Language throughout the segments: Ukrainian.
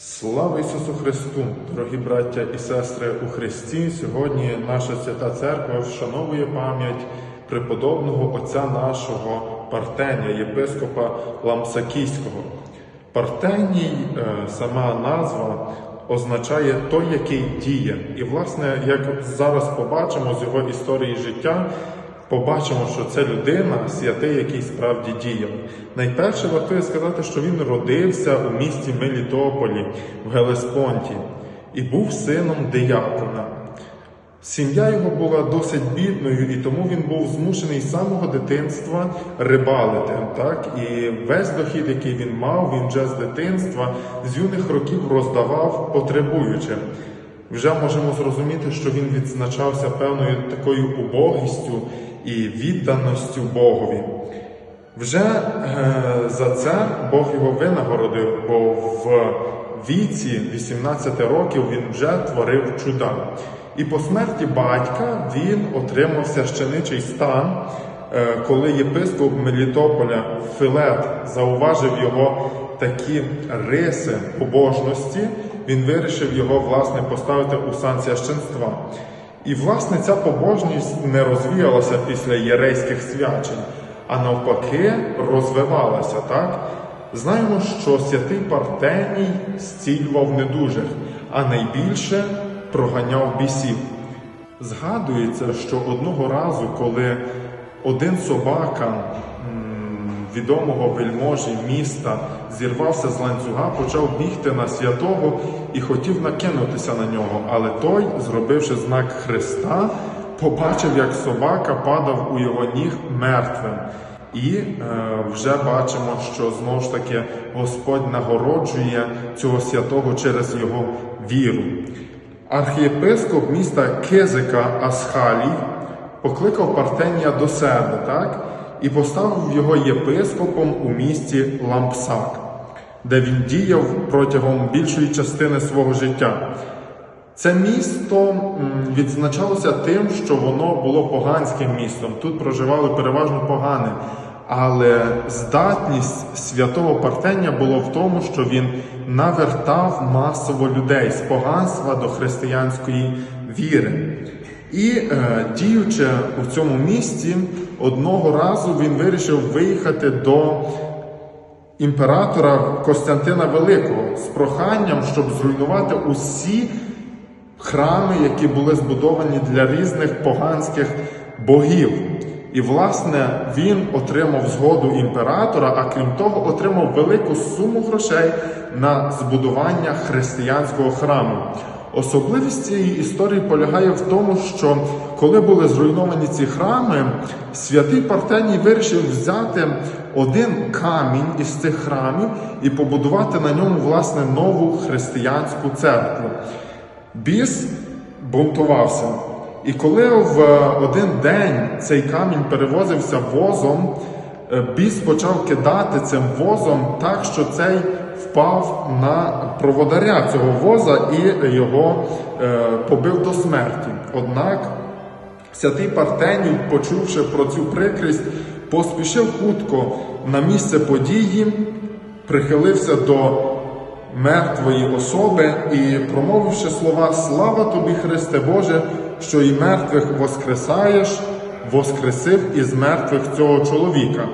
Слава Ісусу Христу, дорогі браття і сестри у Христі! Сьогодні наша свята церква вшановує пам'ять преподобного отця нашого Партенія, єпископа Ламсакійського. Партеній, е, сама назва, означає той, який діє. І, власне, як зараз побачимо з його історії життя, побачимо, що це людина, святий, який справді діяв. Найперше вартує сказати, що він родився у місті Мелітополі в Гелеспонті і був сином диякона. Сім'я його була досить бідною, і тому він був змушений з самого дитинства рибалити. Так? І весь дохід, який він мав, він вже з дитинства, з юних років роздавав потребуючим. Вже можемо зрозуміти, що він відзначався певною такою убогістю і відданості Богові. Вже е, за це Бог його винагородив, бо в віці 18 років він вже творив чуда. І по смерті батька він отримав священичий стан, е, коли єпископ Мелітополя Филет зауважив його такі риси побожності, він вирішив його власне поставити у сан священства. І власне ця побожність не розвіялася після єрейських свячень, а навпаки розвивалася. Так? Знаємо, що святий Партеній зцілював недужих, а найбільше проганяв бісів. Згадується, що одного разу, коли один собака відомого вельможі міста зірвався з ланцюга, почав бігти на святого і хотів накинутися на нього. Але той, зробивши знак Христа, побачив, як собака падав у його ніг мертвим. І е, вже бачимо, що знову ж таки Господь нагороджує цього святого через його віру. Архієпископ міста Кизика Асхалій покликав Партенія до себе, так? І поставив його єпископом у місті Лампсак, де він діяв протягом більшої частини свого життя. Це місто відзначалося тим, що воно було поганським містом. Тут проживали переважно погани. Але здатність святого Партення було в тому, що він навертав масово людей з поганства до християнської віри. І е, діючи у цьому місті, одного разу він вирішив виїхати до імператора Костянтина Великого з проханням, щоб зруйнувати усі храми, які були збудовані для різних поганських богів. І, власне, він отримав згоду імператора, а крім того, отримав велику суму грошей на збудування християнського храму. Особливість цієї історії полягає в тому, що коли були зруйновані ці храми, святий Партеній вирішив взяти один камінь із цих храмів і побудувати на ньому власне нову християнську церкву. Біс бунтувався. І коли в один день цей камінь перевозився возом, е, біс почав кидати цим возом так, що цей впав на проводаря цього воза і його е, побив до смерті. Однак святий Партеній, почувши про цю прикрість, поспішив хутко на місце події, прихилився до мертвої особи і, промовивши слова Слава тобі, Христе Боже, що і мертвих воскресаєш, воскресив із мертвих цього чоловіка.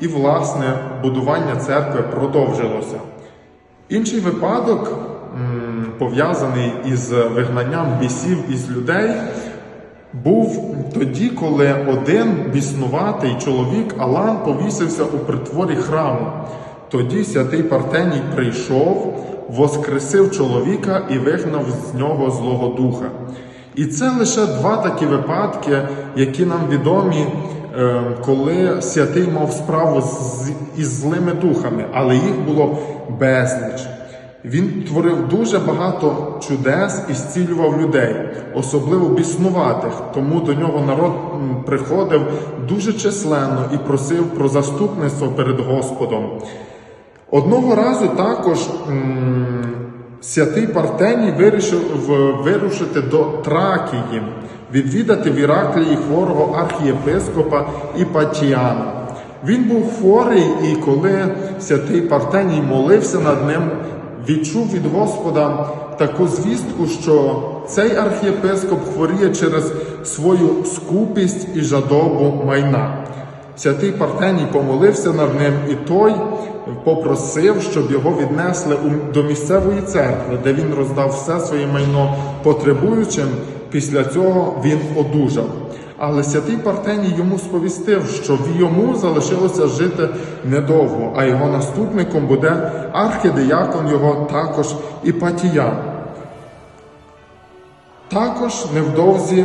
І, власне, будування церкви продовжилося. Інший випадок, пов'язаний із вигнанням бісів із людей, був тоді, коли один біснуватий чоловік Алан повісився у притворі храму. Тоді святий Партеній прийшов, воскресив чоловіка і вигнав з нього Злого Духа. І це лише два такі випадки, які нам відомі, коли святий мав справу з, із злими духами, але їх було безліч. Він творив дуже багато чудес і зцілював людей, особливо біснуватих. Тому до нього народ приходив дуже численно і просив про заступництво перед Господом. Одного разу також святий Партеній вирішив вирушити до Тракії, відвідати в Іраклії хворого архієпископа Іпатіана. Він був хворий, і коли святий Партеній молився над ним, відчув від Господа таку звістку, що цей архієпископ хворіє через свою скупість і жадобу майна. Святий Партеній помолився над ним, і той попросив, щоб його віднесли до місцевої церкви, де він роздав все своє майно потребуючим. Після цього він одужав. Але святий Партеній йому сповістив, що в йому залишилося жити недовго, а його наступником буде архідиякон його також Іпатіян. Також невдовзі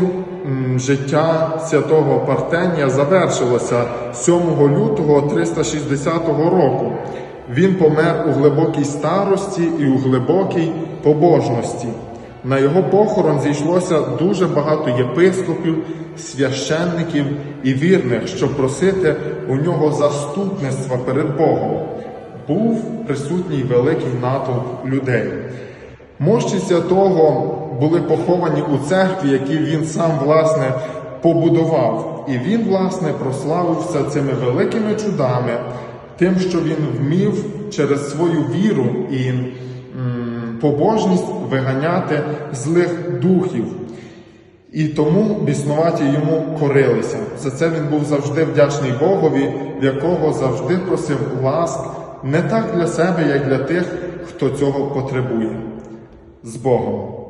життя святого Партенія завершилося 7 лютого 360 року. Він помер у глибокій старості і у глибокій побожності. На його похорон зійшлося дуже багато єпископів, священників і вірних, щоб просити у нього заступництва перед Богом. Був присутній великий натовп людей. Мощі святого були поховані у церкві, які він сам власне побудував. І він, власне, прославився цими великими чудами, тим, що він вмів через свою віру і побожність виганяти злих духів. І тому біснуваті йому корилися. За це він був завжди вдячний Богові, в якого завжди просив ласк не так для себе, як для тих, хто цього потребує. З Богом.